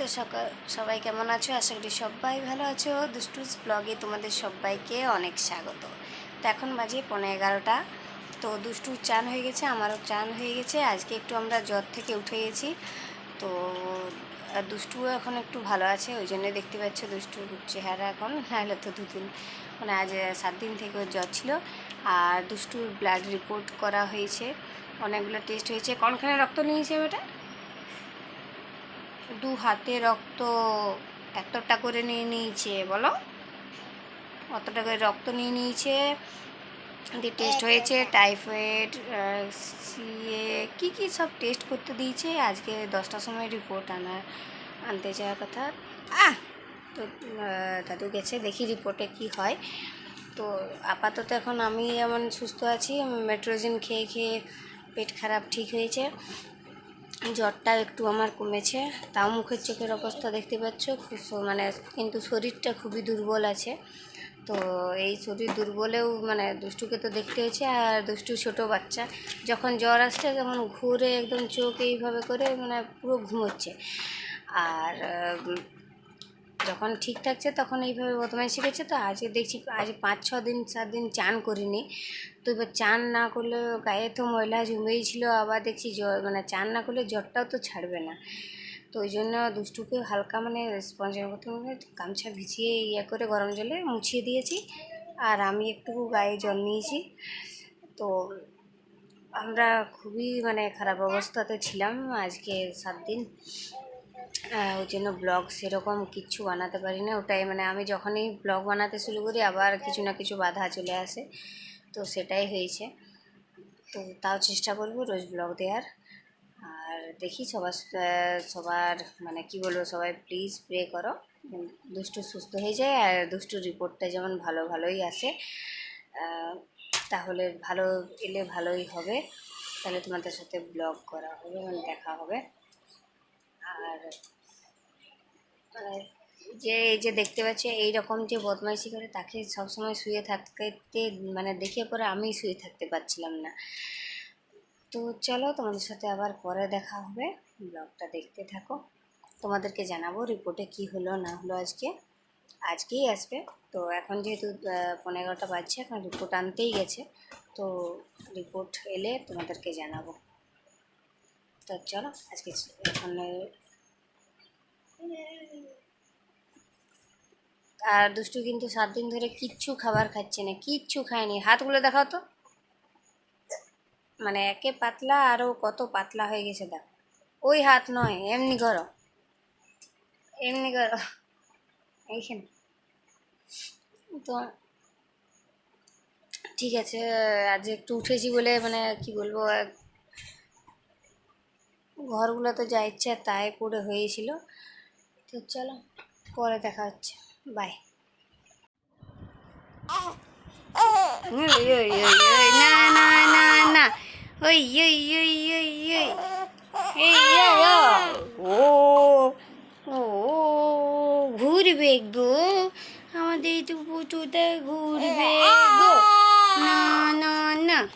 তো সকাল, সবাই কেমন আছো? আশা করি সবাই ভালো আছো। দুষ্টুস ব্লগে তোমাদের সবাইকে অনেক স্বাগত। তো এখন বাজে পনেরো এগারোটা। তো দুষ্টু চান হয়ে গেছে, আমারও চান হয়ে গেছে। আজকে একটু আমরা জ্বর থেকে উঠে গেছি। তো, আর দুষ্টু এখন একটু ভালো আছে, ওই জন্য দেখতে পাচ্ছ দুষ্টুর চেহারা এখন। নাহলে তো দুদিন মানে আজ সাত দিন থেকে ওর জ্বর ছিল। আর দুষ্টুর ব্লাড রিপোর্ট করা হয়েছে। অনেকগুলো টেস্ট হয়েছে। কোনখানে রক্ত নিয়েছে বেটা দু হাতে রক্ত এতটা করে নিয়ে নিয়েছে, বলো? অতটা করে রক্ত নিয়ে নিয়েছে, দিয়ে টেস্ট হয়েছে টাইফয়েড সিএ কী কী সব টেস্ট করতে দিয়েছে, আজকে দশটার সময় রিপোর্ট আনা, আনতে যাওয়ার কথা। আহ, তো দাদু গেছে, দেখি রিপোর্টে কি হয়। তো আপাতত এখন আমি এমন সুস্থ আছি মেট্রোজিন খেয়ে খেয়ে পেট খারাপ ঠিক হয়েছে। জ্বরটা একটু আমার কমেছে, তাও মুখের চোখের অবস্থা দেখতে পাচ্ছ মানে কিন্তু শরীরটা খুবই দুর্বল আছে। তো এই শরীর দুর্বলেও মানে দুষ্টুকে তো দেখতে হয়েছে, আর দুষ্টু ছোট বাচ্চা। যখন জ্বর আসছে তখন ঘুরে একদম চোখ এইভাবে করে মানে পুরো ঘুমোচ্ছে। আর যখন ঠিক থাকছে তখন এইভাবে বদমাই শিখেছে তো আজকে দেখছি আজ পাঁচ, ছ দিন, সাত দিন চান করিনি। তো এবার চান না করলে গায়ে তো ময়লা জমেই ছিল, আবার দেখছি জ্বর মানে চান না করলে জ্বরটাও তো ছাড়বে না। তো ওই জন্য দুষ্টুকে হালকা মানে স্পঞ্জের মতো গামছা ভিজিয়ে ইয়ে করে গরম জলে মুছিয়ে দিয়েছি, আর আমি একটু গায়ে জল নিয়েছি। তো আমরা খুবই মানে খারাপ অবস্থাতে ছিলাম আজকে সাত দিন। ওই জন্য ব্লগ সেরকম কিচ্ছু বানাতে পারি না ওটাই মানে আমি যখনই ব্লগ বানাতে শুরু করি, আবার কিছু না কিছু বাধা চলে আসে। তো সেটাই হয়েছে। তো তাও চেষ্টা করব রোজ ব্লগ দেওয়ার। আর দেখি সবার সবার মানে কি বলব, সবাই প্লিজ প্রে করো। দুষ্টু সুস্থ হয়ে যায় আর দুষ্টুর রিপোর্টটা যেমন ভালো, ভালোই আসে। তাহলে ভালো এলে ভালোই হবে। তাহলে তোমাদের সাথে ব্লগ করা হবে মানে দেখা হবে। আর যে, এই যে দেখতে পাচ্ছি এই রকম যে বদমাইশি করে তাকে সবসময় শুয়ে থাকতে মানে দেখে পরে আমি শুয়ে থাকতে পারছিলাম না। তো চলো, তোমাদের সাথে আবার পরে দেখা হবে। ব্লগটা দেখতে থাকো। তোমাদেরকে জানাব রিপোর্টে কি হলো, না হলো আজকে। আজকেই আসবে। তো এখন যেহেতু পনেরো এগারোটা বাজছে, এখন রিপোর্ট আনতেই গেছে। তো রিপোর্ট এলে তোমাদেরকে জানাব। তো চলো, আজকে এখন আর দুষ্টু কিন্তু সাত দিন ধরে কিচ্ছু খাবার খাচ্ছে না, কিচ্ছু খায়নি। হাতগুলো দেখাও তো। মানে একে পাতলা আরও কত পাতলা হয়ে গেছে দেখো। ওই হাত নয়, এমনি করো। এমনি করো। এইখানে। তো ঠিক আছে, আজ একটু উঠেছি বলে মানে কি বলব ঘরগুলো তো যা ইচ্ছা তাই পড়ে হয়েছিল। তো চলো। পরে দেখা হচ্ছে। বাই না না না না। ও ও। ঘুরবে গো। আমাদের তো পুতুটা ঘুরবে গো। না না না।